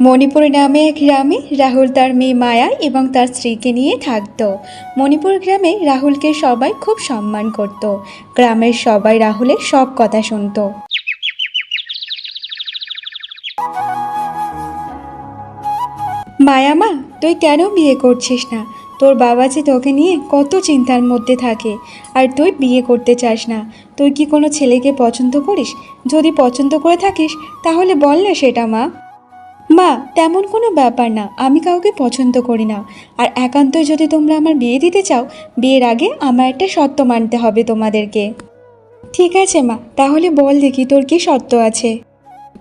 মণিপুর নামে এক গ্রামে রাহুল তার মেয়ে মায়া এবং তার স্ত্রীকে নিয়ে থাকত। মণিপুর গ্রামে রাহুলকে সবাই খুব সম্মান করত। গ্রামের সবাই রাহুলের সব কথা শুনতো। মায়া মা, তুই কেন বিয়ে করছিস না? তোর বাবা যে তোকে নিয়ে কত চিন্তার মধ্যে থাকে, আর তুই বিয়ে করতে চাস না। তুই কি কোনো ছেলেকে পছন্দ করিস? যদি পছন্দ করে থাকিস, তাহলে বল না সেটা মা। মা, তেমন কোনো ব্যাপার না, আমি কাউকে পছন্দ করি না। আর একান্তই যদি তোমরা আমার বিয়ে দিতে চাও, বিয়ের আগে আমার একটা শর্ত মানতে হবে তোমাদেরকে। ঠিক আছে মা, তাহলে বল দেখি তোর কি শর্ত আছে।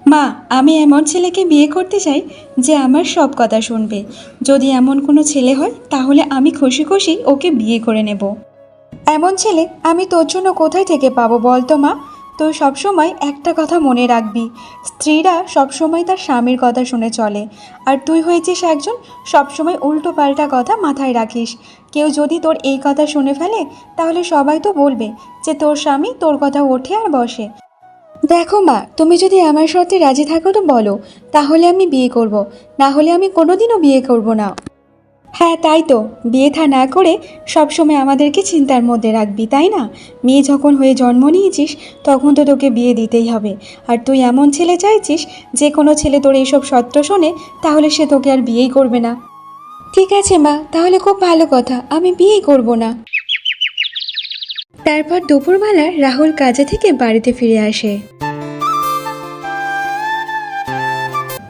মা, আমি এমন ছেলেকে বিয়ে করতে চাই যে আমার সব কথা শুনবে। যদি এমন কোনো ছেলে হয়, তাহলে আমি খুশি খুশি ওকে বিয়ে করে নেব। এমন ছেলে আমি তোর জন্য কোথায় থেকে পাবো বল তো মা? তুই সবসময় একটা কথা মনে রাখবি, স্ত্রীরা সবসময় তার স্বামীর কথা শুনে চলে। আর তুই হয়েছিস একজন সবসময় উল্টো পাল্টা কথা মাথায় রাখিস। কেউ যদি তোর এই কথা শুনে ফেলে, তাহলে সবাই তো বলবে যে তোর স্বামী তোর কথা ওঠে আর বসে। দেখো মা, তুমি যদি আমার শর্তে রাজি থাকো তো বলো, তাহলে আমি বিয়ে করব। না হলে আমি কোনোদিনও বিয়ে করব না। হ্যাঁ তাই তো। বিয়ে থা না করে সবসময় আমাদেরকে চিন্তার মধ্যে রাখবি, তাই না? মেয়ে যখন হয়ে জন্ম নিয়েছিস, তখন তো তোকে বিয়ে দিতেই হবে। আর তুই এমন ছেলে চাইছিস, যে কোনো ছেলে তোর এইসব সত্য শোনে, তাহলে সে তোকে আর বিয়েই করবে না। ঠিক আছে, মা, তাহলে খুব ভালো কথা। আমি বিয়েই করব না। তারপর দুপুরবেলা রাহুল কাজে থেকে বাড়িতে ফিরে আসে।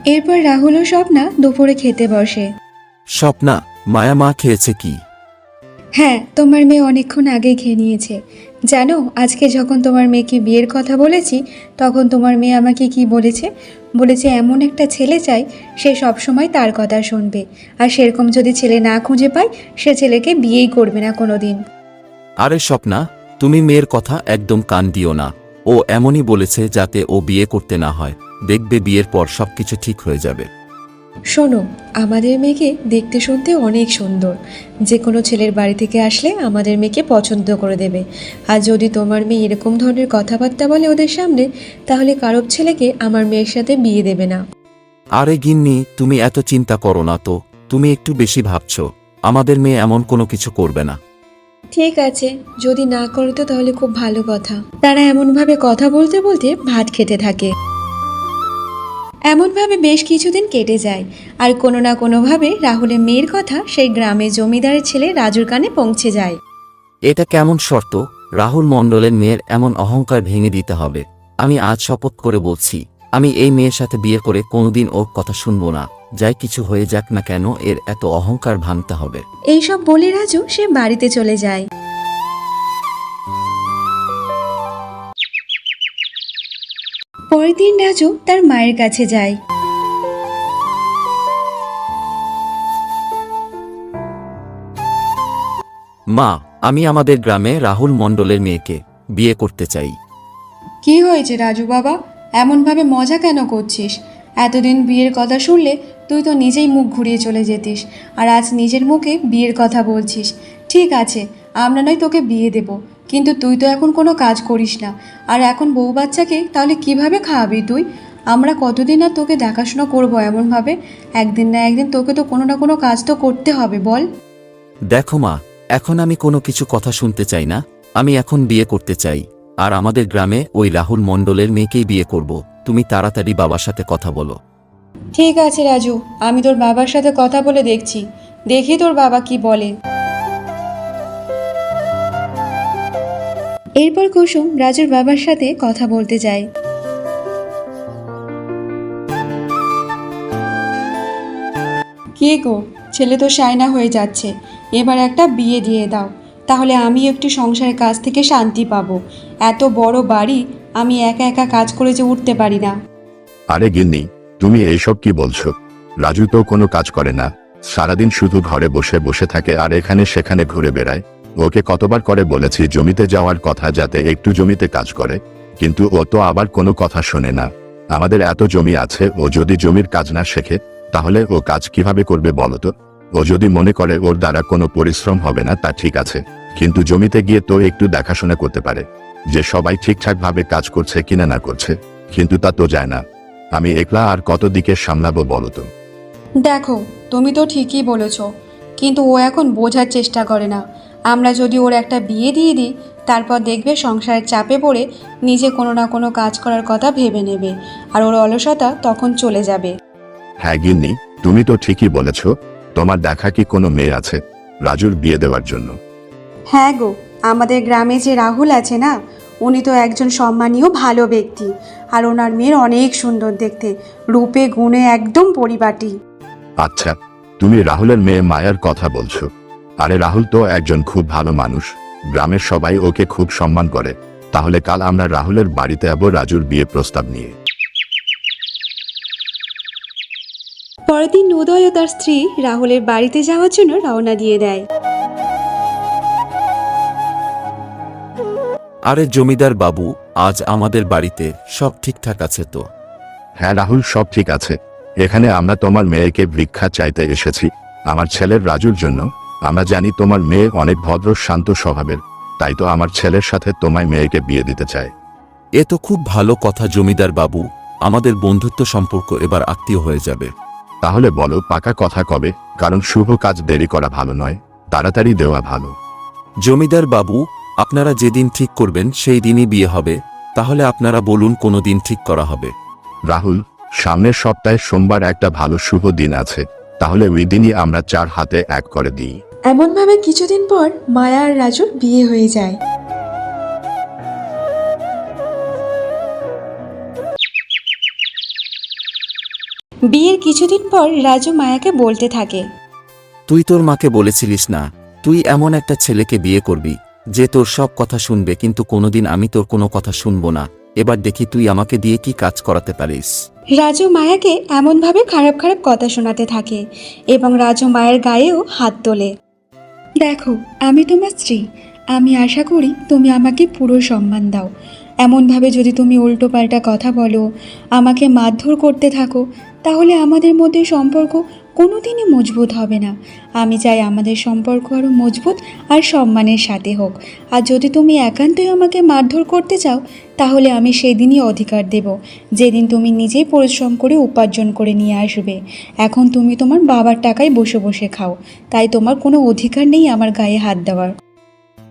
এরপর রাহুল ও স্বপ্না দুপুরে খেতে বসে। স্বপ্না মায়া মা খেয়েছে কি? হ্যাঁ তোমার মেয়ে অনেকক্ষণ আগেই খেয়ে নিয়েছে। জানো আজকে যখন তোমার মেয়েকে বিয়ের কথা বলেছি তখন তোমার মেয়ে আমাকে কি বলেছে? বলেছে এমন একটা ছেলে চাই সে সবসময় তার কথা শুনবে। আর সেরকম যদি ছেলে না খুঁজে পায় সে ছেলেকে বিয়েই করবে না কোনো দিন আরে স্বপ্না তুমি মেয়ের কথা একদম কান দিও না। ও এমনই বলেছে যাতে ও বিয়ে করতে না হয়। দেখবে বিয়ের পর সবকিছু ঠিক হয়ে যাবে। শোনো আমাদের মেয়েকে দেখতে শুনতে অনেক সুন্দর। যে কোনো ছেলের বাড়ি থেকে আসলে আমাদের মেয়েকে পছন্দ করে দেবে। আর যদি তোমার মেয়ে এরকম ধরনের কথাবার্তা বলে ওদের সামনে তাহলে কারোর ছেলেকে আমার মেয়ের সাথে বিয়ে দেবে না। আরে গিন্নি তুমি এত চিন্তা করো না তো। তুমি একটু বেশি ভাবছ। আমাদের মেয়ে এমন কোনো কিছু করবে না। ঠিক আছে যদি না করো তো তাহলে খুব ভালো কথা। তারা এমনভাবে কথা বলতে বলতে ভাত খেতে থাকে। এমনভাবে বেশ কিছুদিন কেটে যায়। আর কোনো না কোনোভাবে রাহুলের মেয়ের কথা সেই গ্রামের জমিদারের ছেলে রাজুর কানে পৌঁছে যায়। এটা কেমন শর্ত? রাহুল মণ্ডলের মেয়ের এমন অহংকার ভেঙে দিতে হবে। আমি আজ শপথ করে বলছি আমি এই মেয়ের সাথে বিয়ে করে কোনোদিন ওর কথা শুনব না। যাই কিছু হয়ে যাক না কেন এর এত অহংকার ভাঙতে হবে। এইসব বলে রাজু সে বাড়িতে চলে যায়। পরের দিন রাজু তার মায়ের কাছে যায়। মা আমি আমাদের গ্রামে রাহুল মণ্ডলের মেয়েকে বিয়ে করতে চাই। কি হয়েছে রাজু বাবা? এমনভাবে মজা কেন করছিস? এতদিন বিয়ের কথা শুনলে তুই তো নিজেই মুখ ঘুরিয়ে চলে যেতিস আর আজ নিজের মুখে বিয়ের কথা বলছিস। ঠিক আছে আমরা নয় তোকে বিয়ে দেব। কিন্তু তুই তো এখন কোনো কাজ করিস না। আর এখন বউ বাচ্চাকে তাহলে কীভাবে খাওয়াবি তুই? আমরা কতদিন আর তোকে দেখাশোনা করব এমনভাবে? একদিন না একদিন তোকে তো কোনো না কোনো কাজ তো করতে হবে বল। দেখো মা এখন আমি কোনো কিছু কথা শুনতে চাই না। আমি এখন বিয়ে করতে চাই। আর আমাদের গ্রামে ওই রাহুল মণ্ডলের মেয়েকেই বিয়ে করব। তুমি তাড়াতাড়ি বাবার সাথে কথা বলো। ঠিক আছে রাজু আমি তোর বাবার সাথে কথা বলে দেখছি। দেখি তোর বাবা কি বলে। এরপর কুসুম রাজুর বাবার সাথে কথা বলতে যায়। কে গো? ছেলে তো সায়না হয়ে যাচ্ছে। এবার একটা বিয়ে দিয়ে দাও। তাহলে আমি একটু সংসারের কাজ থেকে শান্তি পাবো। এত বড় বাড়ি আমি একা একা কাজ করে যে উঠতে পারি না। আরে গিন্নি তুমি এইসব কি বলছো? রাজু তো কোনো কাজ করে না। সারাদিন শুধু ঘরে বসে বসে থাকে আর এখানে সেখানে ঘুরে বেড়ায়। ওকে কতবার করে বলেছি জমিতে যাওয়ার কথা যাতে একটু জমিতে কাজ করে, কিন্তু ও তো আবার কোনো কথা শোনে না। আমাদের এত জমি আছে, ও যদি জমির কাজ না শেখে, তাহলে ও কাজ কীভাবে করবে বলতো ও যদি মনে করে ওর দ্বারা কোনো পরিশ্রম হবে না, তা ঠিক আছে, কিন্তু জমিতে গিয়ে তো একটু দেখাশোনা করতে পারে, যে সবাই ঠিকঠাক ভাবে কাজ করছে কিনা না করছে, কিন্তু তা তো যায় না। আমি একলা আর কত দিকে সামলাবো বলতো দেখো, তুমি তো ঠিকই বলেছ, কিন্তু ও এখন বোঝার চেষ্টা করে না। আমরা যদি ওর একটা বিয়ে দিয়ে দিই তারপর দেখবে সংসারের চাপে পড়ে নিজে কোনো না কোনো কাজ করার কথা ভেবে নেবে আর ওর অলসতা তখন চলে যাবে। হ্যাঁ গিন্নি তুমি তো ঠিকই বলেছ তোমার দেখা কি কোনো মেয়ে আছে রাজুর বিয়ে দেওয়ার জন্য? হ্যাঁ গো আমাদের গ্রামে যে রাহুল আছে না উনি তো একজন সম্মানীয় ভালো ব্যক্তি আর ওনার মেয়ের অনেক সুন্দর দেখতে রূপে গুণে একদম পরিপাটি। আচ্ছা তুমি রাহুলের মেয়ে মায়ার কথা বলছো। আরে রাহুল তো একজন খুব ভালো মানুষ। গ্রামের সবাই ওকে খুব সম্মান করে। তাহলে কাল আমরা রাহুলের বাড়িতে যাব রাজুর বিয়ে প্রস্তাব নিয়ে। পরের দিন উদয় ও তার স্ত্রী রাহুলের বাড়িতে যাওয়ার জন্য রওনা দিয়ে দেয়। আরে জমিদার বাবু আজ আমাদের বাড়িতে সব ঠিকঠাক আছে তো? হ্যাঁ রাহুল সব ঠিক আছে। এখানে আমরা তোমার মেয়েকে ভিক্ষা চাইতে এসেছি। আমার ছেলের রাজুর জন্য। আমরা জানি তোমার মেয়ে অনেক ভদ্র শান্ত স্বভাবের। তাই তো আমার ছেলের সাথে তোমায় মেয়েকে বিয়ে দিতে চায় এ তো খুব ভালো কথা জমিদার বাবু। আমাদের বন্ধুত্ব সম্পর্ক এবার আত্মীয় হয়ে যাবে। তাহলে বলো পাকা কথা কবে? কারণ শুভ কাজ দেরি করা ভালো নয়। তাড়াতাড়ি দেওয়া ভালো। জমিদার বাবু আপনারা যেদিন ঠিক করবেন সেই দিনই বিয়ে হবে। তাহলে আপনারা বলুন কোনো দিন ঠিক করা হবে। রাহুল সামনের সপ্তাহে সোমবার একটা ভালো শুভ দিন আছে। তাহলে ওই দিনই আমরা চার হাতে এক করে দিই। এমনভাবে কিছুদিন পর মায়া আর রাজুর বিয়ে হয়ে যায়। বিয়ের কিছুদিন পর রাজু মায়াকে বলতে থাকে। তুই তোর মাকে বলেছিলিস না তুই এমন একটা ছেলেকে বিয়ে করবি যে তোর সব কথা শুনবে কিন্তু কোনোদিন আমি তোর কোনো কথা শুনব না। এবার দেখি তুই আমাকে দিয়ে কি কাজ করাতে পারিস। রাজু মায়াকে এমনভাবে খারাপ খারাপ কথা শোনাতে থাকে এবং রাজু মায়ের গায়েও হাত তোলে। দেখো, আমি তোমার স্ত্রী। আমি আশা করি তুমি আমাকে পুরো সম্মান দাও। এমনভাবে যদি তুমি উল্টো পাল্টা কথা বলো, আমাকে মারধর করতে থাকো, তাহলে আমাদের মধ্যে সম্পর্ক কোনোদিনই মজবুত হবে না। আমি চাই আমাদের সম্পর্ক আরও মজবুত আর সম্মানের সাথে হোক। আর যদি তুমি একান্তই আমাকে মারধর করতে চাও, তাহলে আমি সেদিনই অধিকার দেব। যেদিন তুমি নিজেই পরিশ্রম করে উপার্জন করে নিয়ে আসবে। এখন তুমি তোমার বাবার টাকায় বসে বসে খাও। তাই তোমার কোনো অধিকার নেই আমার গায়ে হাত দেওয়ার।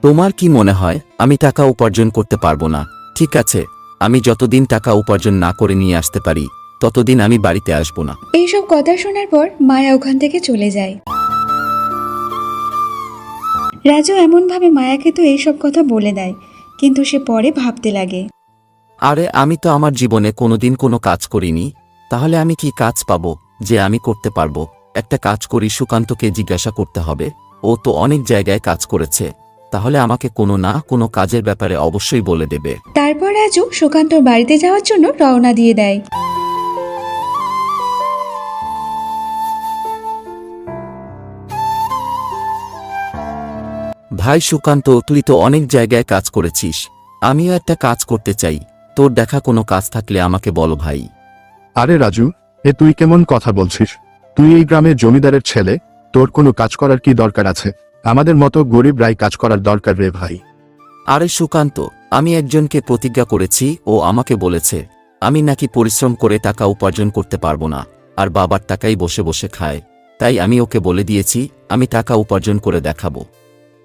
তোমার কি মনে হয়, আমি টাকা উপার্জন করতে পারব না? ঠিক আছে, আমি যতদিন টাকা উপার্জন না করে নিয়ে আসতে পারি ততদিন আমি বাড়িতে আসব না। এইসব কথা শোনার পর মায়া ওখান থেকে চলে যায়। রাজু এমনভাবে মায়াকে তো এইসব কথা বলে দেয় কিন্তু সে পরে ভাবতে লাগে। আরে আমি তো আমার জীবনে কোনোদিন কোনো কাজ করিনি। তাহলে আমি কি কাজ পাবো যে আমি করতে পারব? একটা কাজ করি সুকান্তকে জিজ্ঞাসা করতে হবে। ও তো অনেক জায়গায় কাজ করেছে। তাহলে আমাকে কোনো না কোনো কাজের ব্যাপারে অবশ্যই বলে দেবে। তারপর রাজু সুকান্তর বাড়িতে যাওয়ার জন্য রওনা দিয়ে দেয়। ভাই সুকান্ত তুই তো অনেক জায়গায় কাজ করেছিস। আমিও একটা কাজ করতে চাই। তোর দেখা কোনো কাজ থাকলে আমাকে বলো ভাই। আরে রাজু এ তুই কেমন কথা বলছিস? তুই এই গ্রামের জমিদারের ছেলে তোর কোনো কাজ করার কি দরকার আছে? আমাদের মতো গরিবরাই কাজ করার দরকার রে ভাই। আরে সুকান্ত আমি একজনকে প্রতিজ্ঞা করেছি ও আমাকে বলেছে। আমি নাকি পরিশ্রম করে টাকা উপার্জন করতে পারব না আর বাবার টাকাই বসে বসে খায়। তাই আমি ওকে বলে দিয়েছি আমি টাকা উপার্জন করে দেখাবো।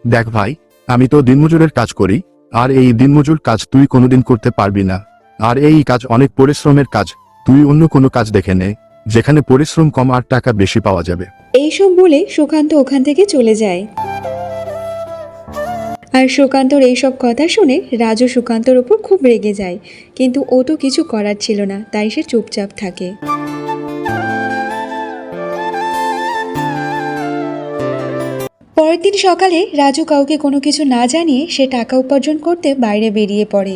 দেখ ভাই, আমি তো দিনমজুরের কাজ করি, আর এই দিনমজুর কাজ তুই কোনোদিন করতে পারবি না। আর এই কাজ অনেক পরিশ্রমের কাজ, তুই অন্য কোনো কাজ দেখে নে, যেখানে পরিশ্রম কম আর টাকা বেশি পাওয়া যাবে। এইসব বলে সুকান্ত ওখান থেকে চলে যায়। আর সুকান্তর এইসব কথা শুনে রাজু সুকান্তর ওপর খুব রেগে যায়, কিন্তু ও তো কিছু করার ছিল না, তাই সে চুপচাপ থাকে। পরের দিন সকালে রাজু কাউকে কোনো কিছু না জানিয়ে সে টাকা উপার্জন করতে বাইরে বেরিয়ে পড়ে।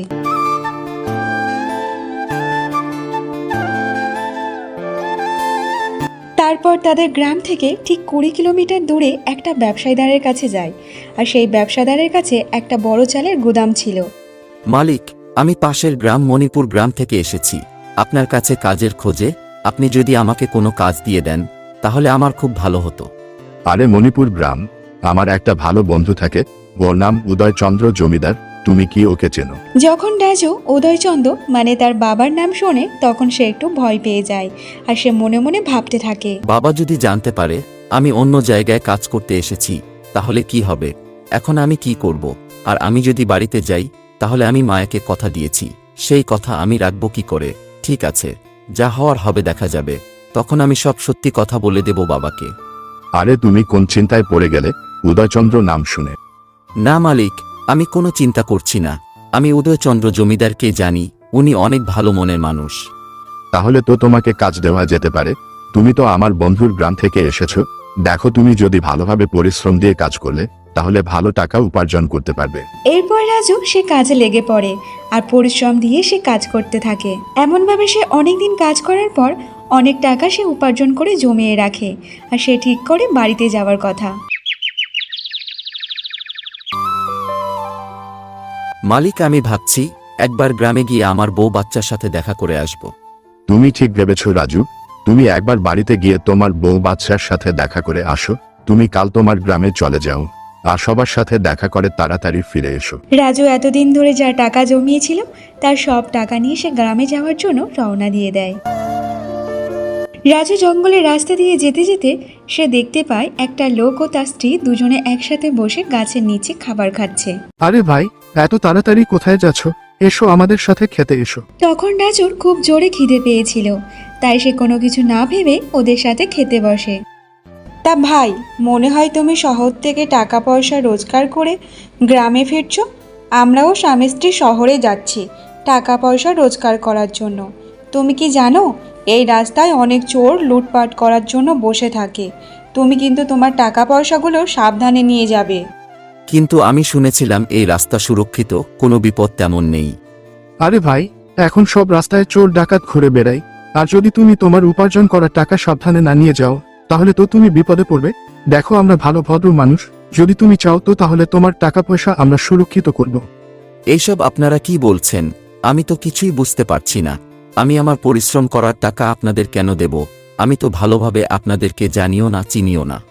তারপর তাদের গ্রাম থেকে ঠিক কুড়ি কিলোমিটার দূরে একটা ব্যবসায়ীদারের কাছে যায় আর সেই ব্যবসাদারের কাছে একটা বড় চালের গুদাম ছিল। মালিক আমি পাশের গ্রাম মণিপুর গ্রাম থেকে এসেছি। আপনার কাছে কাজের খোঁজে আপনি যদি আমাকে কোনো কাজ দিয়ে দেন তাহলে আমার খুব ভালো হতো। আরে মণিপুর গ্রাম আমার একটা ভালো বন্ধু থাকে ওর নাম উদয়চন্দ্র জমিদার তুমি কি ওকে চেনো? যখন রাজু উদয়চন্দ্র মানে তার বাবার নাম শোনে তখন সে একটু ভয় পেয়ে যায় আর সে মনে মনে ভাবতে থাকে। বাবা যদি জানতে পারে আমি অন্য জায়গায় কাজ করতে এসেছি তাহলে কি হবে? এখন আমি কি করব? আর আমি যদি বাড়িতে যাই তাহলে আমি মায়াকে কথা দিয়েছি সেই কথা আমি রাখব কি করে? ঠিক আছে যা হওয়ার হবে দেখা যাবে তখন আমি সব সত্যি কথা বলে দেব বাবাকে। আরে তুমি কোন চিন্তায় পড়ে গেলে? উদয়চন্দ্র নাম শুনে। না মালিক আমি কোনো চিন্তা করছি না। আমি উদয়চন্দ্র জমিদারকে জানি উনি অনেক ভালো মনের মানুষ। তাহলে তো তোমাকে কাজ দেওয়া যেতে পারে। তুমি তো আমার বন্ধুর গ্রাম থেকে এসেছ। দেখো তুমি যদি ভালোভাবে পরিশ্রম দিয়ে কাজ করলে তাহলে ভালো টাকা উপার্জন করতে পারবে। এরপর রাজু সে কাজে লেগে পড়ে আর পরিশ্রম দিয়ে সে কাজ করতে থাকে। এমনভাবে সে অনেকদিন কাজ করার পর অনেক টাকা সে উপার্জন করে জমিয়ে রাখে আর সে ঠিক করে বাড়িতে যাওয়ার কথা। মালিক আমি ভাবছি একবার গ্রামে গিয়ে আমার বউ বাচ্চার সাথে দেখা করে আসব। তুমি ঠিক ভেবেছো রাজু। তুমি একবার বাড়িতে গিয়ে তোমার বউ বাচ্চার সাথে দেখা করে আসো। তুমি কাল তোমার গ্রামে চলে যাও। আর সবার সাথে দেখা করে তাড়াতাড়ি ফিরে এসো। রাজু এতদিন ধরে যা টাকা জমিয়েছিল তার সব টাকা নিয়ে সে গ্রামে যাওয়ার জন্য রওনা দিয়ে দেয়। রাজু জঙ্গলের রাস্তা দিয়ে যেতে যেতে সে দেখতে পায় একটা লোক ও তার স্ত্রী দুজনে একসাথে বসে গাছের নিচে খাবার খাচ্ছে। আরে ভাই এত তাড়াতাড়ি কোথায় যাচ্ছ? এসো আমাদের সাথে খেতে এসো। তখন রাজুর খুব জোরে খিদে পেয়েছিল। তাই সে কোনো কিছু না ভেবে ওদের সাথে খেতে বসে। তা ভাই, মনে হয় তুমি শহর থেকে টাকা পয়সা রোজগার করে গ্রামে ফিরছো? আমরাও স্বামী স্ত্রী শহরে যাচ্ছি টাকা পয়সা রোজগার করার জন্য। তুমি কি জানো, এই রাস্তায় অনেক চোর লুটপাট করার জন্য বসে থাকে। তুমি কিন্তু তোমার টাকা পয়সাগুলো সাবধানে নিয়ে যাবে। কিন্তু আমি শুনেছিলাম এই রাস্তা সুরক্ষিত কোনো বিপদ তেমন নেই। আরে ভাই এখন সব রাস্তায় চোর ডাকাত ঘুরে বেড়ায়। আর যদি তুমি তোমার উপার্জন করা টাকা সাবধানে না নিয়ে যাও তাহলে তো তুমি বিপদে পড়বে। দেখো আমরা ভালো ভদ্র মানুষ। যদি তুমি চাও তো তাহলে তোমার টাকা পয়সা আমরা সুরক্ষিত করব। এইসব আপনারা কি বলছেন? আমি তো কিছুই বুঝতে পারছি না। আমি আমার পরিশ্রম করার টাকা আপনাদের কেন দেব? আমি তো ভালোভাবে আপনাদেরকে জানিও না চিনিও না।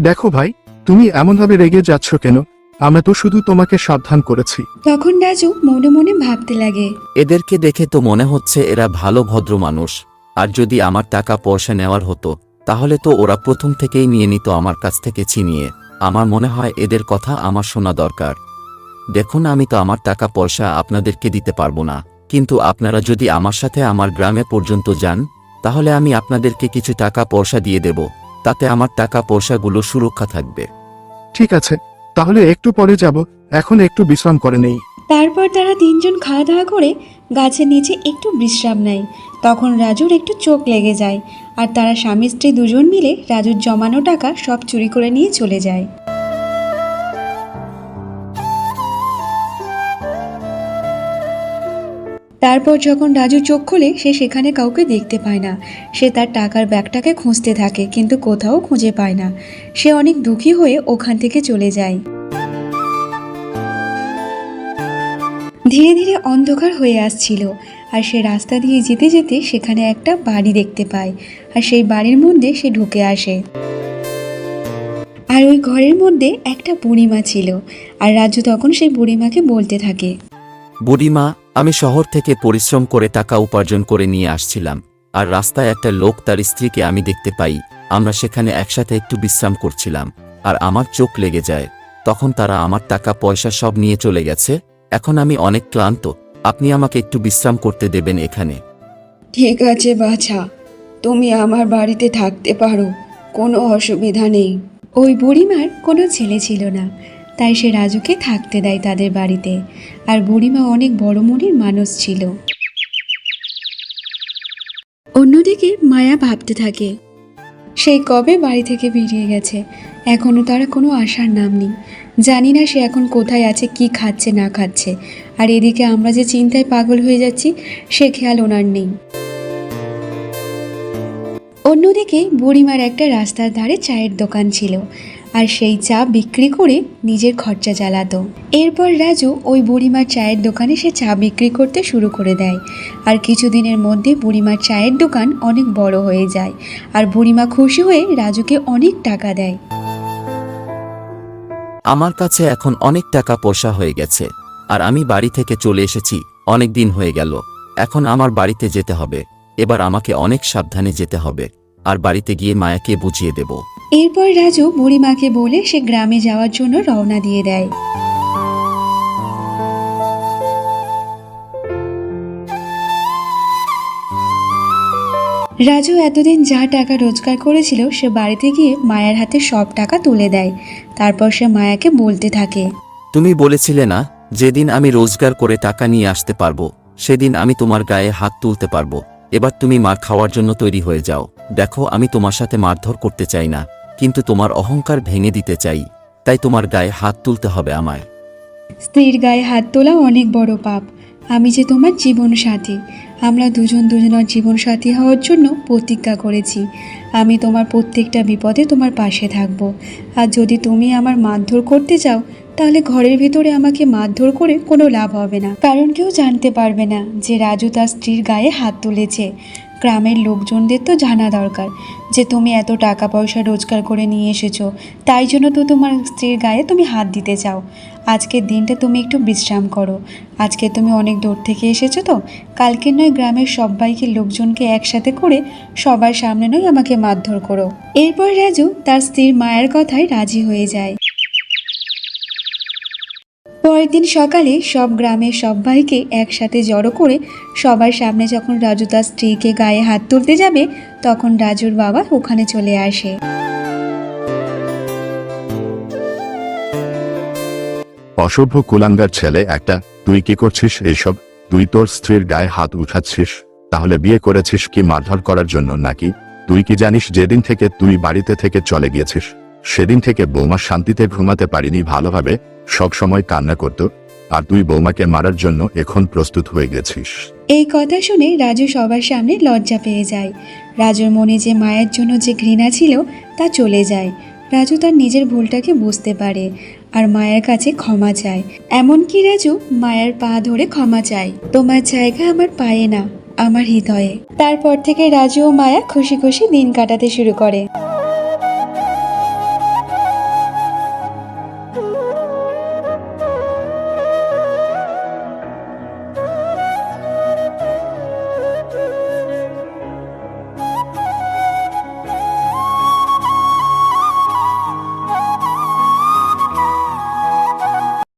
দেখো ভাই তুমি এমনভাবে রেগে যাচ্ছ কেন? আমরা তো শুধু তোমাকে সাবধান করেছি। তখন রাজু মনে মনে ভাবতে লাগে। এদেরকে দেখে তো মনে হচ্ছে এরা ভালো ভদ্র মানুষ। আর যদি আমার টাকা পয়সা নেওয়ার হতো তাহলে তো ওরা প্রথম থেকেই নিয়ে নিত আমার কাছ থেকে ছিনিয়ে। আমার মনে হয় এদের কথা আমার শোনা দরকার। দেখুন আমি তো আমার টাকা পয়সা আপনাদেরকে দিতে পারব না। কিন্তু আপনারা যদি আমার সাথে আমার গ্রামে পর্যন্ত যান তাহলে আমি আপনাদেরকে কিছু টাকা পয়সা দিয়ে দেব। তাতে আমার টাকা পয়সাগুলো সুরক্ষা থাকবে। ঠিক আছে। তাহলে একটু পরে যাব, এখন একটু বিশ্রাম করে নেই। তারপর তারা তিনজন খাওয়া দাওয়া করে গাছের নিচে একটু বিশ্রাম নেয়। তখন রাজুর একটু চোখ লেগে যায়, আর তারা স্বামী স্ত্রী দুজন মিলে রাজুর জমানো টাকা সব চুরি করে নিয়ে চলে যায়। তারপর যখন রাজু চোখ খোলে, সে সেখানে কাউকে দেখতে পায় না। সে তার টাকার ব্যাগটাকে খুঁজতে থাকে, কিন্তু কোথাও খুঁজে পায় না। সে অনেক দুঃখী হয়ে ওখান থেকে চলে যায়। ধীরে ধীরে অন্ধকার হয়ে আসছিল, আর সে রাস্তা দিয়ে যেতে যেতে সেখানে একটা বাড়ি দেখতে পায়, আর সেই বাড়ির মধ্যে সে ঢুকে আসে। আর ওই ঘরের মধ্যে একটা বুড়িমা ছিল, আর রাজু তখন সেই বুড়িমাকে বলতে থাকে। বুড়িমা আমি শহর থেকে পরিশ্রম করে টাকা উপার্জন করে নিয়ে আসছিলাম আর রাস্তায় একটা লোক তার স্ত্রীকে আমি দেখতে পাই। আমরা সেখানে একসাথে একটু বিশ্রাম করছিলাম আর আমার চোখ লেগে যায়। তখন তারা আমার টাকা পয়সা সব নিয়ে চলে গেছে। এখন আমি অনেক ক্লান্ত। আপনি আমাকে একটু বিশ্রাম করতে দেবেন এখানে। ঠিক আছে বাছা। তুমি আমার বাড়িতে থাকতে পারো। কোনো অসুবিধা নেই। ওই বুড়িমার কোনো ছেলে ছিল না। তাই সে রাজুকে থাকতে দেয় তাদের বাড়িতে। আর বুড়িমা অনেক বড় মনের মানুষ ছিল। অন্যদিকে মায়া ভাবতে থাকে সেই কবে বাড়ি থেকে বেরিয়ে গেছে? এখনও তারা কোনো আশার নাম নেই। জানি না সে এখন কোথায় আছে, কি খাচ্ছে, না খাচ্ছে। আর এদিকে আমরা যে চিন্তায় পাগল হয়ে যাচ্ছি, সে খেয়াল ওনার নেই। অন্যদিকে বুড়িমার একটা রাস্তার ধারে চায়ের দোকান ছিল। আর সেই চা বিক্রি করে নিজের খরচা চালাতো। এরপর রাজু ওই বুড়িমার চায়ের দোকানে সে চা বিক্রি করতে শুরু করে দেয়। আর কিছুদিনের মধ্যে বুড়িমার চায়ের দোকান অনেক বড় হয়ে যায় আর বুড়িমা খুশি হয়ে রাজুকে অনেক টাকা দেয়। আমার কাছে এখন অনেক টাকা পয়সা হয়ে গেছে আর আমি বাড়ি থেকে চলে এসেছি, অনেক দিন হয়ে গেল। এখন আমার বাড়িতে যেতে হবে। এবার আমাকে অনেক সাবধানে যেতে হবে। আর বাড়িতে গিয়ে মায়াকে বুঝিয়ে দেব। এরপর রাজু বুড়িমাকে বলে সে গ্রামে যাওয়ার জন্য রওনা দিয়ে দেয়। রাজু এতদিন যা টাকা রোজগার করেছিল সে বাড়িতে গিয়ে মায়ের হাতে সব টাকা তুলে দেয়। তারপর সে মায়াকে বলতে থাকে তুমি বলেছিলে না যেদিন আমি রোজগার করে টাকা নিয়ে আসতে পারব সেদিন আমি তোমার গায়ে হাত তুলতে পারব। এবার তুমি মার খাওয়ার জন্য তৈরি হয়ে যাও। দেখো, আমি তোমার সাথে মারধর করতে চাই না, কিন্তু তোমার অহংকার ভেঙে দিতে চাই, তাই তোমার গায়ে হাত তুলতে হবে আমায়। স্ত্রীর গায়ে হাত তোলা অনেক বড় পাপ। আমি যে তোমার জীবন সাথী আমরা দুজন দুজনের জীবন সাথী হওয়ার জন্য প্রতিজ্ঞা করেছি। আমি তোমার প্রত্যেকটা বিপদে তোমার পাশে থাকব। আর যদি তুমি আমার মারধর করতে চাও, তাহলে ঘরের ভিতরে আমাকে মারধর করে কোনো লাভ হবে না। কারণ কেউ জানতে পারবে না যে রাজু তার স্ত্রীর গায়ে হাত তুলেছে। গ্রামের লোকজনদের তো জানা দরকার যে তুমি এত টাকা পয়সা রোজগার করে নিয়ে এসেছ। তাই জন্য তো তোমার স্ত্রীর গায়ে তুমি হাত দিতে চাও। আজকের দিনটা তুমি একটু বিশ্রাম করো। আজকে তুমি অনেক দূর থেকে এসেছ তো। কালকে নয়, গ্রামের সবাইকে লোকজনকে একসাথে করে সবার সামনে নয় আমাকে মারধর করো। এরপর রাজু তার স্ত্রীর মায়ের কথায় রাজি হয়ে যায়। পরের দিন সকালে সব গ্রামের সবাইকে একসাথে জড়ো করে সবার সামনে যখন রাজু তার স্ত্রীকে গায়ে হাত তুলতে যাবে, তখন রাজুর বাবা ওখানে চলে আসে। অসভ্য কুলাঙ্গার ছেলে একটা, তুই কি করছিস এইসব তুই তোর স্ত্রীর গায়ে হাত উঠাচ্ছিস, তাহলে বিয়ে করেছিস কি মারধর করার জন্য নাকি? তুই কি জানিস যেদিন থেকে তুই বাড়িতে থেকে চলে গিয়েছিস? সেদিন থেকে বৌমা শান্তিতে ঘুমাতে পারিনি, ভালোভাবে সব সময় কান্না করত, আর তুই বৌমাকে মারার জন্য এখন প্রস্তুত হয়ে গেছিস। এই কথা শুনে রাজু সবার সামনে লজ্জা পেয়ে যায়। রাজুর মনে যে মায়ের জন্য যে ঘৃণা ছিল, তা চলে যায়। রাজু তার নিজের ভুলটাকে বুঝতে পারে, আর মায়ের কাছে ক্ষমা চায়। এমনকি রাজু মায়ের পা ধরে ক্ষমা চায়, তোমার জায়গা আমার পায়ে না, আমার হৃদয়ে। তারপর থেকে রাজু ও মায়া খুশি খুশি দিন কাটাতে শুরু করে।